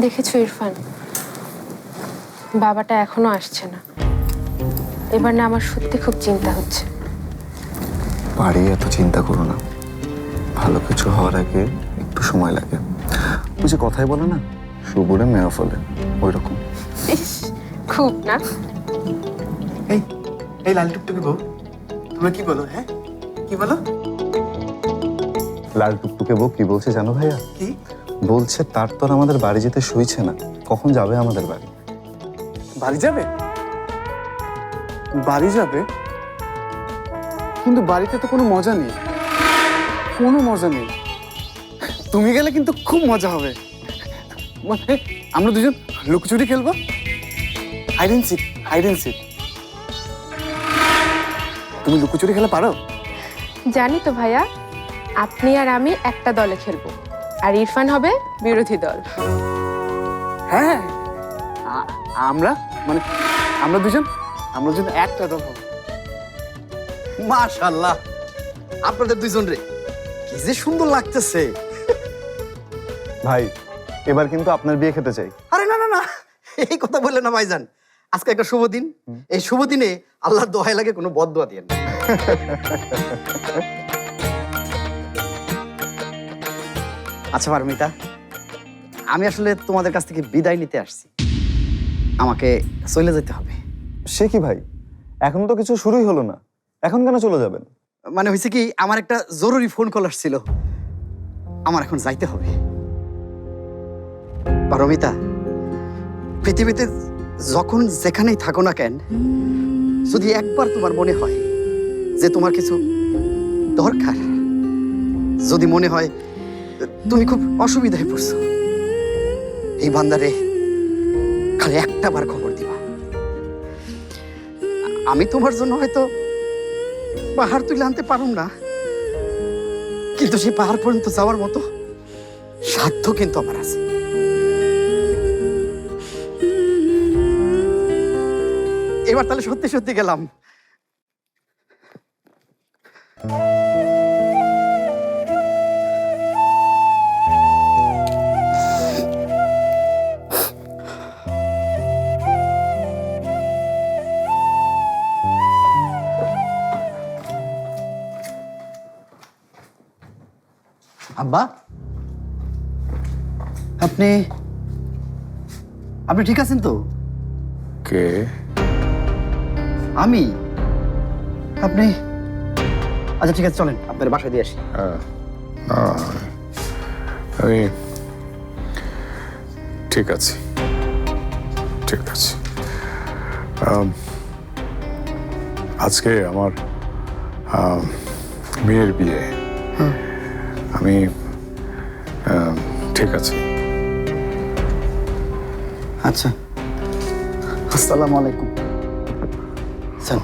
দেখেছ ইরফান? বাবাটা এখনও আসছে না। এবার না আমার সত্যি খুব চিন্তা হচ্ছে। বাড়ি এত চিন্তা করো না। ভালো কিছু হওয়ার আগে একটু সময় লাগে। ওই যে কথাই বলে না সুবুরে মেয়া ফলে ওই রকম ইস, খুব না? এই এই লাল টুকটুকি বউ তোমরা কি বলো হ্যাঁ? কি বলো? লাল টুকটুকে বউ কি বলছে জানো ভাইয়া? কি? বলছে তার তো আর আমাদের বাড়ি যেতে সইছে না। কখন যাবে আমাদের বাড়ি? বাড়ি যাবে? বাড়ি যাবে? কিন্তু বাড়িতে তো কোনো মজা নেই। কোনো মজা নেই। তুমি গেলে কিন্তু খুব মজা হবে। মানে আমরা দুজন লুকোচুরি খেলব? Hide and seek hide seek তুমি লুকোচুরি খেলা পারো? জানি তো ভাইয়া আপনি আর আমি একটা দলে খেলব। আর ইরফান হবে বিরোধী দল। হ্যাঁ। আমরা? মানে আমরা দুজন? আমরা দুজন একটা দল হব। মাশাল্লাহ আপনাদের দুজন রে কি যে সুন্দর লাগতেছে। ভাই এবার কিন্তু আপনার বিয়ে খেতে চাই। আরে না না না এই কথা বললেন না ভাইজান। আজকে একটা শুভ দিন। এই শুভ দিনে আল্লাহর দোহাই লাগে কোনো বদদোয়া দিয়ে না। আচ্ছা পারমিতা আমি আসলে তোমাদের কাছ থেকে বিদায় নিতে আসছি। আমাকে চলে যেতে হবে। সে কি ভাই? এখন তো কিছু শুরুই হলো না। এখন কেন চলে যাবেন? মানে হয়েছে কি আমার একটা জরুরি ফোন কল আসছিল। আমার এখন যাইতে হবে। পারমিতা পৃথিবীতে যখন যেখানেই থাকো না কেন যদি একবার তোমার মনে হয় যে তোমার কিছু দরকার যদি মনে হয় তুমি খুব অসুবিধায় পড়ছো। এই বান্দারে খালি একটা বার খবর দিবা। আমি তোমার জন্য হয়তো পাহাড় তুলে আনতে পারুম না। কিন্তু সেই পাহাড় পর্যন্ত যাওয়ার মতো সাধ্য কিন্তু আমার আছে। এবার তাহলে সত্যি সত্যি গেলাম। আব্বা? আপনি আপনি ঠিক আছেন তো? কে? আমি? আপনি? আচ্ছা ঠিক আছে চলেন আপনার বাসায় দিয়ে আসি। আমি ঠিক আছে। ঠিক আছে। আজকে আমার আম, মেয়ের বিয়ে। আম, ঠিক আছে। আচ্ছা। আসসালামু আলাইকুম। চল